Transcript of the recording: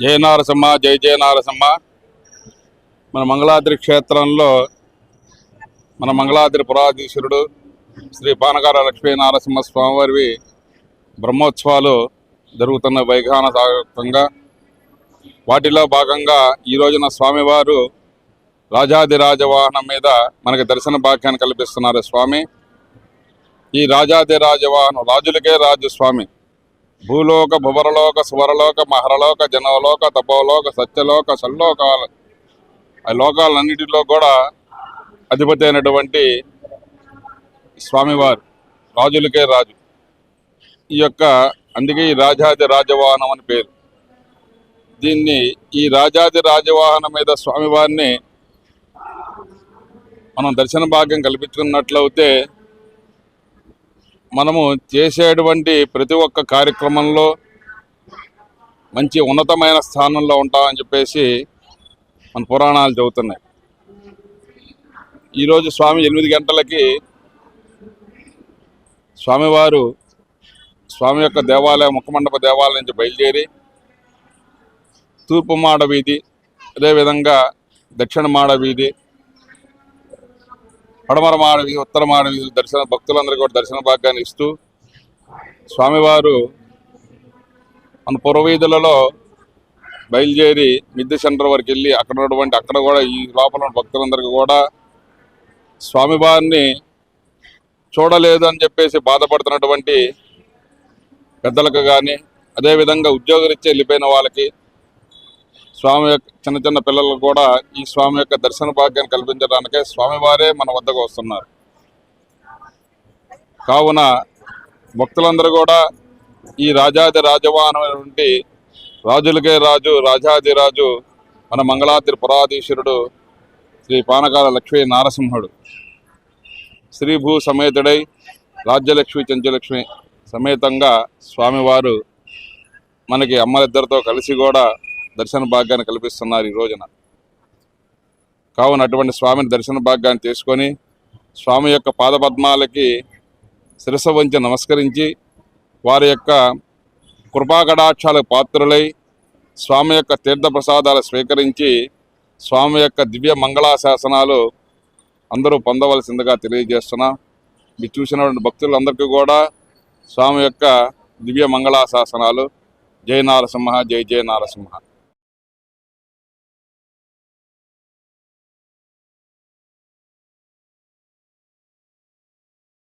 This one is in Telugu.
జయ నారసింహ జై జయ నారసింహ. మన మంగళాద్రి క్షేత్రంలో మన మంగళాద్రి పురాధీశ్వరుడు శ్రీ పానకార లక్ష్మీ నారసింహ స్వామివారి బ్రహ్మోత్సవాలు జరుగుతున్న వైఘాన సాగతంగా. వాటిలో భాగంగా ఈ రోజున స్వామివారు రాజాదిరాజ వాహనం మీద మనకి దర్శన భాగ్యాన్ని కల్పిస్తున్నారు స్వామి. ఈ రాజాదిరాజ వాహనం రాజులకే రాజు స్వామి. భూలోక భువరలోక సువరలోక మహరలోక జనవలోక తపోలోక సత్యలోక సల్లోకాలు ఆ లోకాలన్నిటిలో కూడా అధిపతి అయినటువంటి స్వామివారు రాజులకే రాజు. ఈ యొక్క అందుకే ఈ రాజాది రాజవాహనం అని పేరు. దీన్ని ఈ రాజాది రాజవాహనం మీద స్వామివారిని మనం దర్శన భాగ్యం కల్పించుకున్నట్లయితే మనము చేసేటువంటి ప్రతి ఒక్క కార్యక్రమంలో మంచి ఉన్నతమైన స్థానంలో ఉంటామని చెప్పేసి మన పురాణాలు చెబుతున్నాయి. ఈరోజు స్వామి ఎనిమిది గంటలకి స్వామివారు స్వామి యొక్క దేవాలయం ముఖమండప దేవాలయం నుంచి బయలుదేరి తూర్పు మాడ వీధి అదేవిధంగా దక్షిణ మాడ వీధి పడమర మాడవి ఉత్తర మాడవి దర్శన భక్తులందరికీ కూడా దర్శన భాగ్యాన్ని ఇస్తూ స్వామివారు మన పురవీధులలో బయలుదేరి మిద్దె సెంటర్ వరకు వెళ్ళి అక్కడ ఉన్నటువంటి అక్కడ కూడా ఈ లోపల భక్తులందరికీ కూడా స్వామివారిని చూడలేదు అని చెప్పేసి బాధపడుతున్నటువంటి పెద్దలకు కానీ అదేవిధంగా ఉద్యోగరీత్యా వెళ్ళిపోయిన వాళ్ళకి స్వామి యొక్క చిన్న చిన్న పిల్లలకు కూడా ఈ స్వామి యొక్క దర్శన భాగ్యాన్ని కల్పించడానికే స్వామివారే మన వద్దకు వస్తున్నారు. కావున భక్తులందరూ కూడా ఈ రాజాది రాజవాహనమైనటువంటి రాజులకే రాజు రాజాది రాజు మన మంగళాద్రి పురాధీశ్వరుడు శ్రీ పానకాల లక్ష్మీ నారసింహుడు. శ్రీభూ సమేతుడై రాజ్యలక్ష్మి చెంచలక్ష్మి సమేతంగా స్వామివారు మనకి అమ్మలిద్దరితో కలిసి కూడా దర్శన భాగ్యాన్ని కల్పిస్తున్నారు ఈ రోజున. కావున అటువంటి స్వామిని దర్శన భాగ్యాన్ని తీసుకొని స్వామి యొక్క పాదపద్మాలకి శిరస వంచి నమస్కరించి వారి యొక్క కృపాకటాక్షాలకు పాత్రులై స్వామి యొక్క తీర్థ ప్రసాదాలు స్వీకరించి స్వామి యొక్క దివ్య మంగళాశాసనాలు అందరూ పొందవలసిందిగా తెలియజేస్తున్నా. మీరు చూసినటువంటి భక్తులందరికీ కూడా స్వామి యొక్క దివ్య మంగళాశాసనాలు. జయ నారసింహ జై జయ నారసింహ.